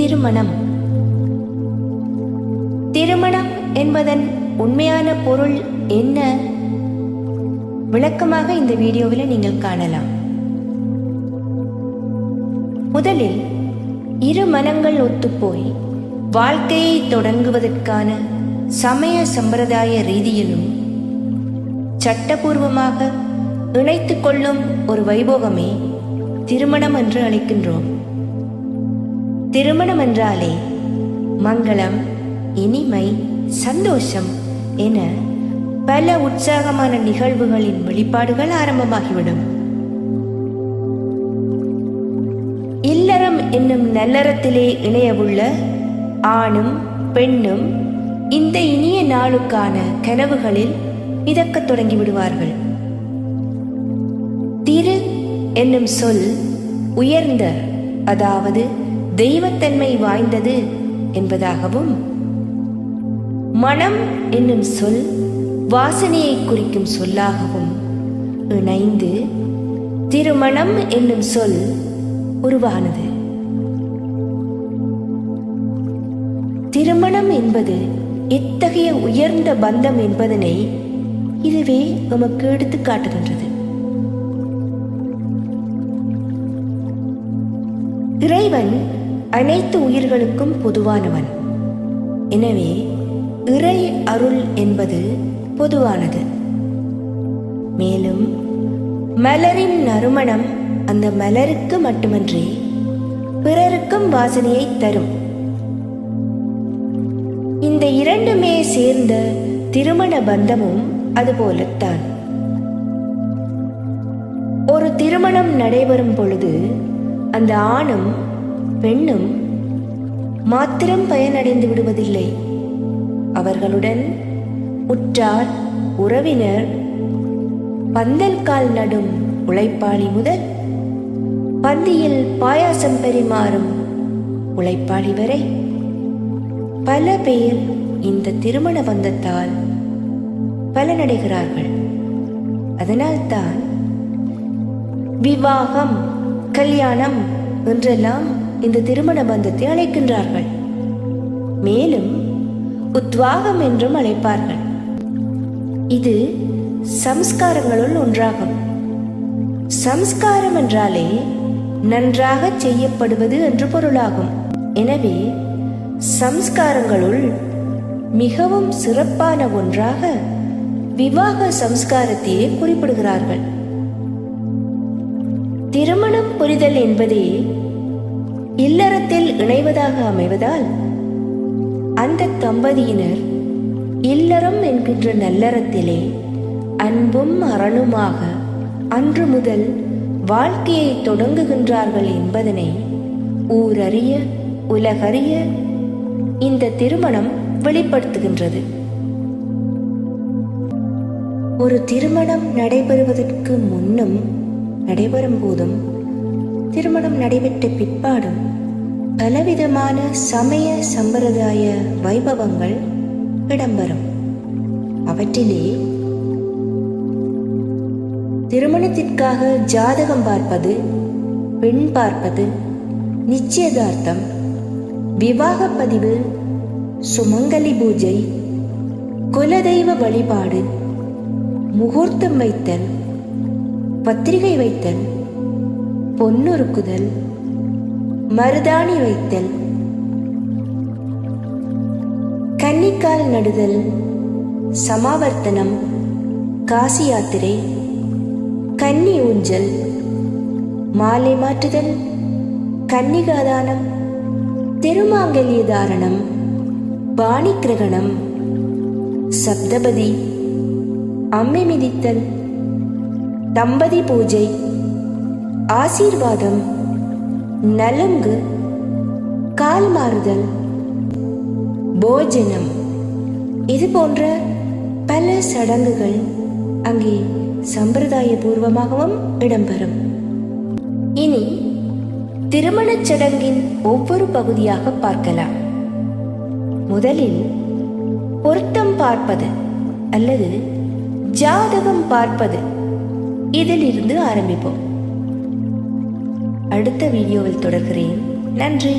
திருமணம். திருமணம் என்பதன் உண்மையான பொருள் என்ன? விளக்கமாக இந்த வீடியோவில் நீங்கள் காணலாம். முதலில் இரு மனங்கள் ஒத்துப்போய் வாழ்க்கையை தொடங்குவதற்கான சமய சம்பிரதாய ரீதியிலும் சட்டபூர்வமாக இணைத்து கொள்ளும் ஒரு வைபோகமே திருமணம் என்று அழைக்கின்றோம். திருமணம் என்றாலே மங்களம் இனிமை சந்தோஷம் என பல உற்சாகமான நிகழ்வுகளின் வெளிப்பாடுகள் ஆரம்பமாகிவிடும். இல்லறம் என்னும் நல்லறத்திலே இணையவுள்ள ஆணும் பெண்ணும் இந்த இனிய நாளுக்கான கனவுகளில் மிதக்க தொடங்கி விடுவார்கள் திரு என்னும் சொல் உயர்ந்த அதாவது தெய்வத்தன்மை வாய்ந்தது என்பதாகவும் மனம் என்னும் சொல் வாசனையை குறிக்கும் சொல்லாகவும் இணைந்து திருமணம் என்னும் சொல் உருவானது. திருமணம் என்பது எத்தகைய உயர்ந்த பந்தம் என்பதனை இதுவே நமக்கு எடுத்து காட்டுகின்றது. இறைவன் அனைத்து உயிர்களுக்கும் பொதுவானவன். எனவே இறை அருள் என்பது பொதுவானது. மேலும் மலரின் நறுமணம் அந்த மலருக்கு மட்டுமன்றி பிறருக்கும் வாசனையை தரும். இந்த இரண்டுமே சேர்ந்த திருமண பந்தமும் அதுபோலத்தான் ஒரு திருமணம் நடைபெறும் பொழுது அந்த ஆணும் பெண்ணும் மாத்திரம் பயனடைந்து விடுவதில்லை. அவர்களுடன் உற்றார் உறவினர் பந்தல் கால் நடும் உழைப்பாளி முதல் பந்தியில் பாயாசம் பரிமாறும் உழைப்பாளி வரை பல பேர் இந்த திருமண பந்தத்தால் பலனடைகிறார்கள். அதனால்தான் விவாகம் கல்யாணம் என்றெல்லாம் இந்த திருமண பந்தத்தை அழைக்கின்றார்கள் மேலும் உத்வாகம் என்றும் அழைப்பார்கள். இது சம்ஸ்காரங்களுள் ஒன்றாகும். சம்ஸ்காரம் என்றாலே நன்றாக செய்யப்படுவது என்று பொருளாகும். எனவே சம்ஸ்காரங்களுள் மிகவும் சிறப்பான ஒன்றாக விவாக சம்ஸ்காரத்தையே குறிப்பிடுகிறார்கள். திருமணம் புரிதல் என்பதே இல்லறத்தில் இணைவதாக அமைவதால் அந்த தம்பதியினர் இல்லறம் என்கின்ற நல்லறத்திலே அன்பும் அரணுமாக அன்று முதல் வாழ்க்கையை தொடங்குகின்றார்கள் என்பதனை ஊரறிய உலகறிய இந்த திருமணம் வெளிப்படுத்துகின்றது. ஒரு திருமணம் நடைபெறுவதற்கு முன்னும் நடைபெறும் போதும் திருமணம் நடைபெற்ற பிற்பாடும் பலவிதமான சமய சம்பிரதாய வைபவங்கள் இடம்பெறும். அவற்றிலே திருமணத்திற்காக ஜாதகம் பார்ப்பது பெண் பார்ப்பது நிச்சயதார்த்தம் விவாக பதிவு சுமங்கலி பூஜை குலதெய்வ வழிபாடு முகூர்த்தம் வைத்தல் பத்திரிகை வைத்தல் பொன்னுருக்குதல் மருதாணி வைத்தல். கன்னிக்கால் நடுதல். சமாவர்த்தனம். காசி யாத்திரை. கன்னி ஊஞ்சல். மாலை மாற்றுதல். கன்னிகாதானம் திருமாங்கல்ய தாரணம். பாணி கிரகணம். சப்தபதி. அம்மை மிதித்தல். தம்பதி பூஜை. ஆசீர்வாதம். நலுங்கு கால் மாறுதல் போஜனம். இது போன்ற பல சடங்குகள் அங்கே சம்பிரதாய பூர்வமாகவும் இடம்பெறும். இனி திருமணச் சடங்கின் ஒவ்வொரு பகுதியாக பார்க்கலாம். முதலில் பொருத்தம் பார்ப்பது அல்லது ஜாதகம் பார்ப்பது இதிலிருந்து ஆரம்பிப்போம். அடுத்த வீடியோவில் தொடர்கிறேன். நன்றி.